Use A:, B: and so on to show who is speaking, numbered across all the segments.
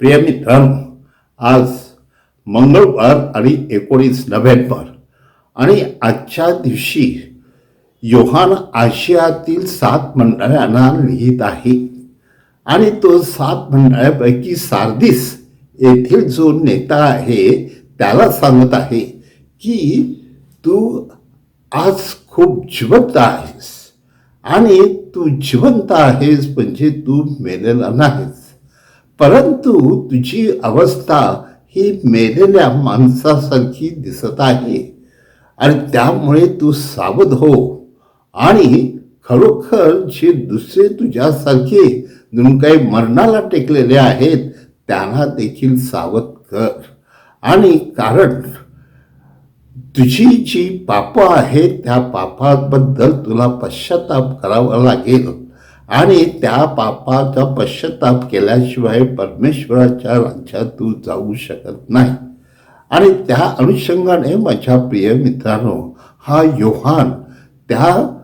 A: प्रिय मित्रांनो आज मंगळवार आणि एकोणीस नोव्हेंबर आणि आजच्या दिवशी योहान आशियातील सात मंडळांना लिहित आहे. आणि तो सात मंडळापैकी सार्दिस येथील जो नेता आहे त्याला सांगत आहे की तू आज खूप जिवंत आहेस आणि तू जिवंत आहेस म्हणजे तू मेलेला नाहीस. परंतु तुझी अवस्था ही मेलेल्या माणसासारखी दिसत आहे. आणि त्यामुळे तू सावध हो. आणि खरोखर जे दुसरे तुझ्यासारखे जणू काही मरणाला टेकलेले आहेत त्यांना देखील सावध कर. आणि कारण तुझी जी पापं आहेत त्या पापाबद्दल तुला पश्चाताप करावा लागेल. आणि त्या पापाचा पश्चाताप केल्याशिवाय परमेश्वराच्या राज्यात तू जाऊ शकत नाही. आणि त्या अनुषंगाने माझ्या प्रिय मित्रांनो हा योहान त्या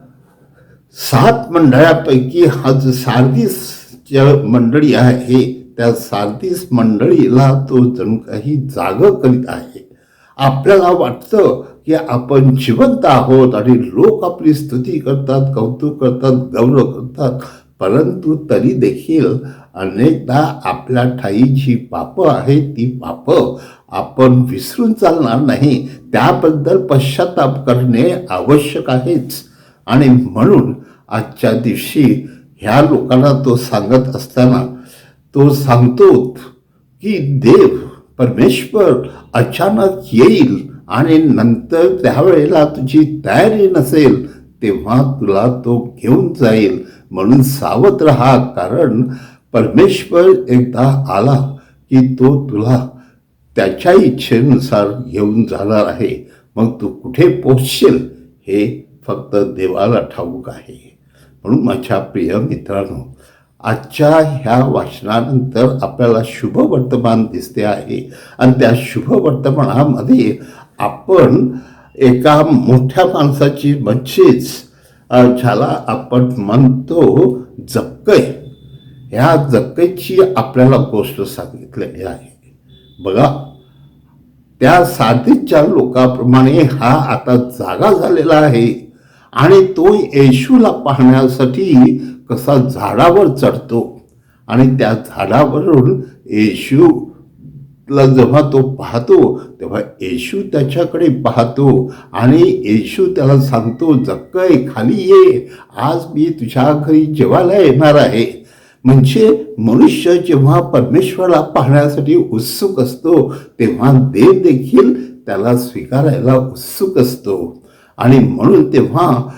A: सात मंडळापैकी हा जो सारदीसच्या मंडळी आहे त्या सारदीस मंडळीला तो जणू काही जाग करीत आहे. आपल्याला वाटतं की आपण जिवंत आहोत आणि लोक आपली स्तुती करतात कौतुक करतात गौरव करतात. परंतु तरी देखील अनेकदा आपल्या ठाई जी पापं आहेत ती पापं आपण विसरून चालणार नाही. त्याबद्दल पश्चाताप करणे आवश्यक आहेच. आणि म्हणून आजच्या दिवशी ह्या लोकांना तो सांगत असताना तो सांगतो की देव परमेश्वर अचानक येईल आणि नंतर त्यावेळेला तुझी तयारी नसेल तेव्हा तुला तो घेऊन जाईल. म्हणून सावध राहा कारण परमेश्वर एकदा आला की तो तुला त्याच्या इच्छेनुसार घेऊन जाणार आहे. मग तू कुठे पोचशील हे फक्त देवाला ठाऊक आहे. म्हणून माझ्या प्रिय मित्रांनो आजच्या ह्या वाचनानंतर आपल्याला शुभ वर्तमान दिसते आहे. आणि त्या शुभ वर्तमानामध्ये आपण एका मोठ्या माणसाची म्हणजेच ज्याला आपण म्हणतो जक्कै ह्या जक्कईची आपल्याला गोष्ट सांगितलेली आहे. बघा त्या साधीच्या लोकाप्रमाणे हा आता जागा झालेला आहे. आणि तो येशूला पाहण्यासाठी कसा झाडावर चढतो आणि त्या झाडावरून येशूला जेव्हा तो पाहतो तेव्हा येशू त्याच्याकडे पाहतो आणि येशू त्याला सांगतो जक्कय खाली ये आज मी तुझ्या घरी जेवायला येणार आहे. म्हणजे मनुष्य जेव्हा परमेश्वराला पाहण्यासाठी उत्सुक असतो तेव्हा देव देखील त्याला स्वीकारायला उत्सुक असतो. आणि म्हणून तेव्हा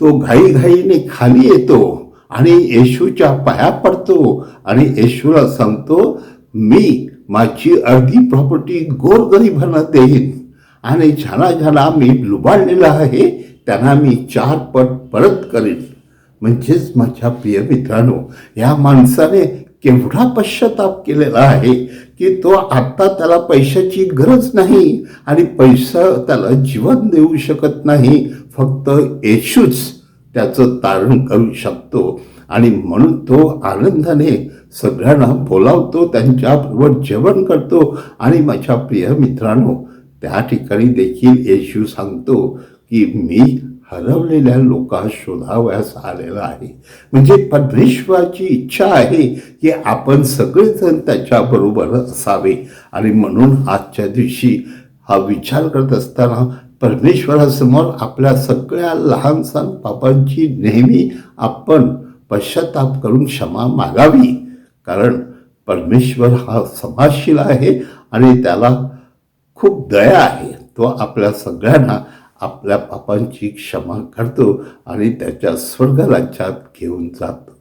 A: तो घाईघाईने खाली येतो. आणि येशूच्या पाया पडतो आणि येशूला सांगतो मी माझी अर्धी प्रॉपर्टी गोरगरिबांना देईन. आणि ज्यांना ज्यांना मी लुबाडलेला आहे त्यांना मी चार पट परत करेन. म्हणजेच माझ्या प्रिय मित्रांनो या माणसाने केवढा पश्चाताप केलेला आहे की तो आत्ता त्याला पैशाची गरज नाही आणि पैसा त्याला जीवन देऊ शकत नाही. फक्त येशूच त्याचं तारण करू शकतो. आणि म्हणून तो आनंदाने सगळ्यांना बोलावतो त्यांच्याबरोबर जेवण करतो. आणि माझ्या प्रिय मित्रांनो त्या ठिकाणी देखील येशू सांगतो की मी हरवलेल्या लोका शोधावयास आलेला आहे. म्हणजे परमेश्वराची इच्छा आहे की आपण सगळेजण त्याच्याबरोबर असावे. आणि म्हणून आजच्या दिवशी हा विचार करत असताना परमेश्वरासमोर आपल्या सगळ्या लहान सहान पापांची नेहमी आपण पश्चाताप करून क्षमा मागावी. कारण परमेश्वर हा समाजशील आहे आणि त्याला खूप दया आहे. तो आपल्या सगळ्यांना आपल्या पापांची क्षमा करतो आणि त्याच्या स्वर्गराज्यात घेऊन जातो.